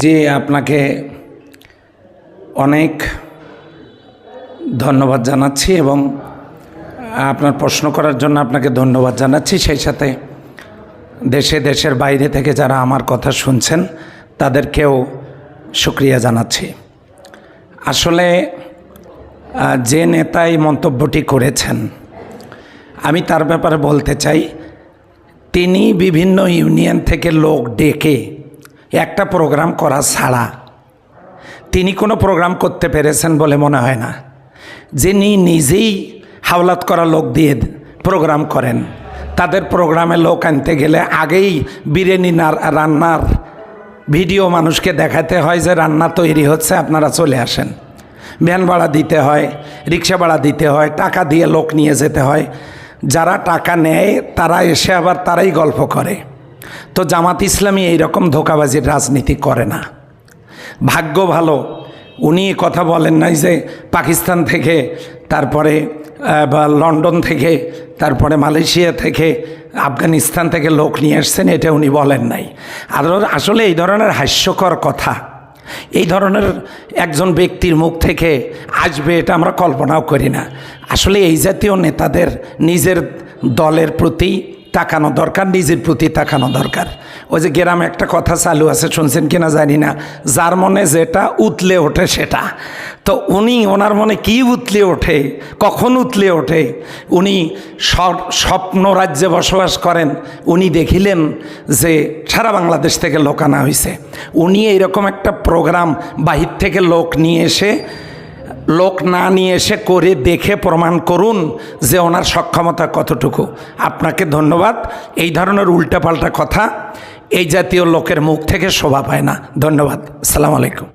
জি, আপনাকে অনেক ধন্যবাদ জানাচ্ছি এবং আপনার প্রশ্ন করার জন্য আপনাকে ধন্যবাদ জানাচ্ছি। সেই সাথে দেশে, দেশের বাইরে থেকে যারা আমার কথা শুনছেন, তাদেরকেও শুক্রিয়া জানাচ্ছি। আসলে যে নেতা এই মন্তব্যটি করেছেন, আমি তার ব্যাপারে বলতে চাই, তিনি বিভিন্ন ইউনিয়ন থেকে লোক ডেকে একটা প্রোগ্রাম করা ছাড়া। তিনি কোনো প্রোগ্রাম করতে পেরেছেন বলে মনে হয় না। যিনি নিজেই হাওলাত করা লোক দিয়ে প্রোগ্রাম করেন, তাদের প্রোগ্রামে লোক আনতে গেলে আগেই বিরিয়ানি রান্নার ভিডিও মানুষকে দেখাতে হয় যে রান্না তৈরি হচ্ছে, আপনারা চলে আসেন। ভ্যান ভাড়া দিতে হয়, রিক্সা ভাড়া দিতে হয়, টাকা দিয়ে লোক নিয়ে যেতে হয়। যারা টাকা নেয়, তারা এসে আবার তারাই গল্প করে। তো জামাত ইসলামী এইরকম ধোকাবাজির রাজনীতি করে না। ভাগ্য ভালো, উনি কথা বলেন নাই যে পাকিস্তান থেকে, তারপরে বা লন্ডন থেকে, তারপরে মালয়েশিয়া থেকে, আফগানিস্তান থেকে লোক নিয়ে এসছেন এটা উনি বলেন নাই। আর আসলে এই ধরনের হাস্যকর কথা, এই ধরনের একজন ব্যক্তির মুখ থেকে আসবে এটা আমরা কল্পনাও করি না। আসলে এই জাতীয় নেতাদের নিজের দলের প্রতি তাকানো দরকার, নিজের প্রতি তাকানো দরকার। ওই যে গ্রামে একটা কথা চালু আছে, শুনছেন কিনা জানি না। যার মনে যেটা উতলে ওঠে সেটা। তো উনি, ওনার মনে কি উতলে ওঠে, কখন উতলে ওঠে? উনি স্বপ্ন রাজ্যে বসবাস করেন, উনি দেখিলেন যে সারা বাংলাদেশ থেকে লোক আনা হয়েছে উনি এইরকম একটা প্রোগ্রাম বাহির থেকে লোক নিয়ে এসে লোক না নিয়ে এসে করে দেখে প্রমাণ করুন যে ওনার সক্ষমতা কতটুকু। আপনাকে ধন্যবাদ। এই ধরনের উল্টাপাল্টা কথা এই জাতীয় লোকের মুখ থেকে শোভা পায় না। ধন্যবাদ। সালাম আলাইকুম।